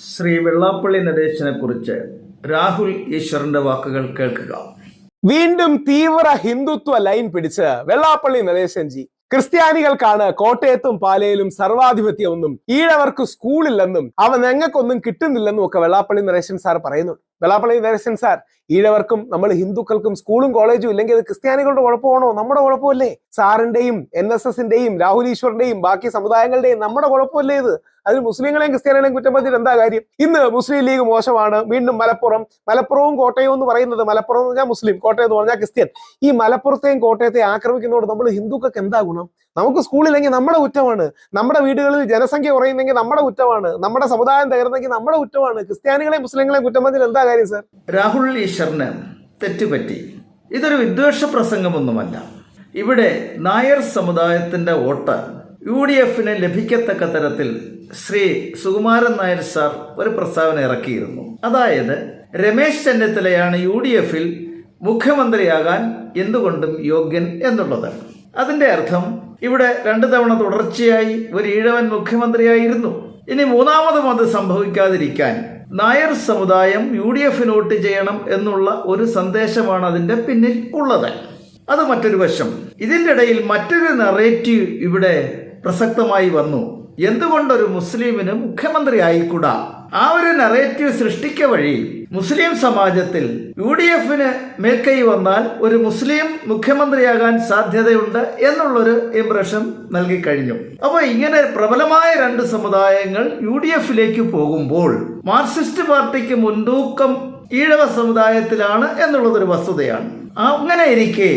ശ്രീ വെള്ളാപ്പള്ളി നടേശനെ കുറിച്ച് രാഹുൽ ഈശ്വറിന്റെ വാക്കുകൾ കേൾക്കുക. വീണ്ടും തീവ്ര ഹിന്ദുത്വ ലൈൻ പിടിച്ച് വെള്ളാപ്പള്ളി നരേശൻജി ക്രിസ്ത്യാനികൾക്കാണ് കോട്ടയത്തും പാലയിലും സർവാധിപത്യമൊന്നും ഈഴവർക്ക് സ്കൂളില്ലെന്നും അവ ഞങ്ങൾക്കൊന്നും കിട്ടുന്നില്ലെന്നും ഒക്കെ വെള്ളാപ്പള്ളി നരേശൻ സാർ പറയുന്നുണ്ട്. വെള്ളാപ്പള്ളി നരേശൻ സാർ ഈഴവർക്കും നമ്മൾ ഹിന്ദുക്കൾക്കും സ്കൂളും കോളേജും ഇല്ലെങ്കിൽ അത് ക്രിസ്ത്യാനികളുടെ കുഴപ്പമാണോ? നമ്മുടെ കുഴപ്പമല്ലേ? സാറിന്റെയും എൻ എസ് എസിന്റെയും രാഹുൽ ഈശ്വറിന്റെയും ബാക്കി സമുദായങ്ങളുടെയും നമ്മുടെ കുഴപ്പമല്ലേ ഇത്? അതിൽ മുസ്ലിങ്ങളെയും ക്രിസ്ത്യാനികളെയും കുറ്റം പറഞ്ഞിട്ട് എന്താ കാര്യം? ഇന്ന് മുസ്ലിം ലീഗ് മോശമാണ്. വീണ്ടും മലപ്പുറം മലപ്പുറവും കോട്ടയവും എന്ന് പറയുന്നത് മലപ്പുറം എന്ന് പറഞ്ഞാൽ മുസ്ലിം കോട്ടയം എന്ന് പറഞ്ഞാൽ ക്രിസ്ത്യൻ. ഈ മലപ്പുറത്തെയും കോട്ടയത്തെയും ആക്രമിക്കുന്നതോട് നമ്മൾ ഹിന്ദുക്കൾക്ക് എന്താ ഗുണം? നമുക്ക് സ്കൂളില്ലെങ്കിൽ നമ്മുടെ കുറ്റമാണ്. നമ്മുടെ വീടുകളിൽ ജനസംഖ്യ കുറയുന്നെങ്കിൽ നമ്മുടെ കുറ്റമാണ്. നമ്മുടെ സമുദായം തകർന്നെങ്കിൽ നമ്മുടെ കുറ്റമാണ്. ക്രിസ്ത്യാനികളെ മുസ്ലിങ്ങളെ കുറ്റം എന്താ കാര്യം സർ രാഹുൽ ഈശ്വറിന് തെറ്റുപറ്റി. ഇതൊരു വിദ്വേഷ പ്രസംഗമൊന്നുമല്ല. ഇവിടെ നായർ സമുദായത്തിന്റെ വോട്ട് യു ഡി എഫിന് ലഭിക്കത്തക്ക തരത്തിൽ ശ്രീ സുകുമാരൻ നായർ സാർ ഒരു പ്രസ്താവന ഇറക്കിയിരുന്നു. അതായത് രമേശ് ചെന്നിത്തലയാണ് യു ഡി എഫിൽ മുഖ്യമന്ത്രിയാകാൻ എന്തുകൊണ്ടും യോഗ്യൻ എന്നുള്ളത്. അതിന്റെ അർത്ഥം ഇവിടെ രണ്ടു തവണ തുടർച്ചയായി ഒരു ഈഴവൻ മുഖ്യമന്ത്രിയായിരുന്നു. ഇനി മൂന്നാമതും അത് സംഭവിക്കാതിരിക്കാൻ നായർ സമുദായം യു ഡി എഫിന് വോട്ട് ചെയ്യണം എന്നുള്ള ഒരു സന്ദേശമാണ് അതിന്റെ പിന്നിൽ ഉള്ളത് അത് മറ്റൊരു വശം. ഇതിന്റെ ഇടയിൽ മറ്റൊരു നറേറ്റീവ് ഇവിടെ പ്രസക്തമായി വന്നു. എന്തുകൊണ്ടൊരു മുസ്ലിമിന് മുഖ്യമന്ത്രി ആയിക്കൂടാ ആ ഒരു നറേറ്റീവ് സൃഷ്ടിക്ക വഴി മുസ്ലിം സമാജത്തിൽ യു ഡി എഫിന് മേൽക്കൈ വന്നാൽ ഒരു മുസ്ലിം മുഖ്യമന്ത്രിയാകാൻ സാധ്യതയുണ്ട് എന്നുള്ളൊരു ഇംപ്രഷൻ നൽകി കഴിഞ്ഞു. അപ്പോൾ ഇങ്ങനെ പ്രബലമായ രണ്ട് സമുദായങ്ങൾ യു ഡി എഫിലേക്ക് പോകുമ്പോൾ മാർക്സിസ്റ്റ് പാർട്ടിക്ക് മുൻതൂക്കം ഈഴവ സമുദായത്തിലാണ് എന്നുള്ളതൊരു വസ്തുതയാണ്. അങ്ങനെ ഇരിക്കെ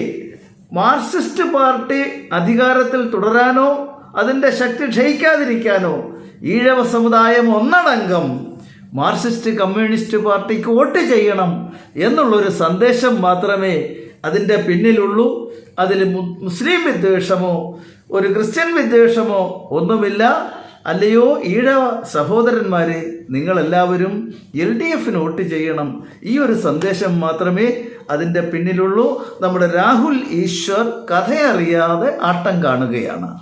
മാർക്സിസ്റ്റ് പാർട്ടി അധികാരത്തിൽ തുടരാനോ അതിന്റെ ശക്തി ക്ഷയിക്കാതിരിക്കാനോ ഈഴവ സമുദായം ഒന്നടങ്കം മാർക്സിസ്റ്റ് കമ്മ്യൂണിസ്റ്റ് പാർട്ടിക്ക് വോട്ട് ചെയ്യണം എന്നുള്ളൊരു സന്ദേശം മാത്രമേ അതിന്റെ പിന്നിലുള്ളൂ. അതിൽ മുസ്ലിം വിദ്വേഷമോ ഒരു ക്രിസ്ത്യൻ വിദ്വേഷമോ ഒന്നുമില്ല. അല്ലയോ ഈഴ സഹോദരന്മാരെ നിങ്ങളെല്ലാവരും എൽ ഡി എഫിന് വോട്ട് ചെയ്യണം. ഈ ഒരു സന്ദേശം മാത്രമേ അതിന്റെ പിന്നിലുള്ളൂ. നമ്മുടെ രാഹുൽ ഈശ്വർ കഥയറിയാതെ ആട്ടം കാണുകയാണ്.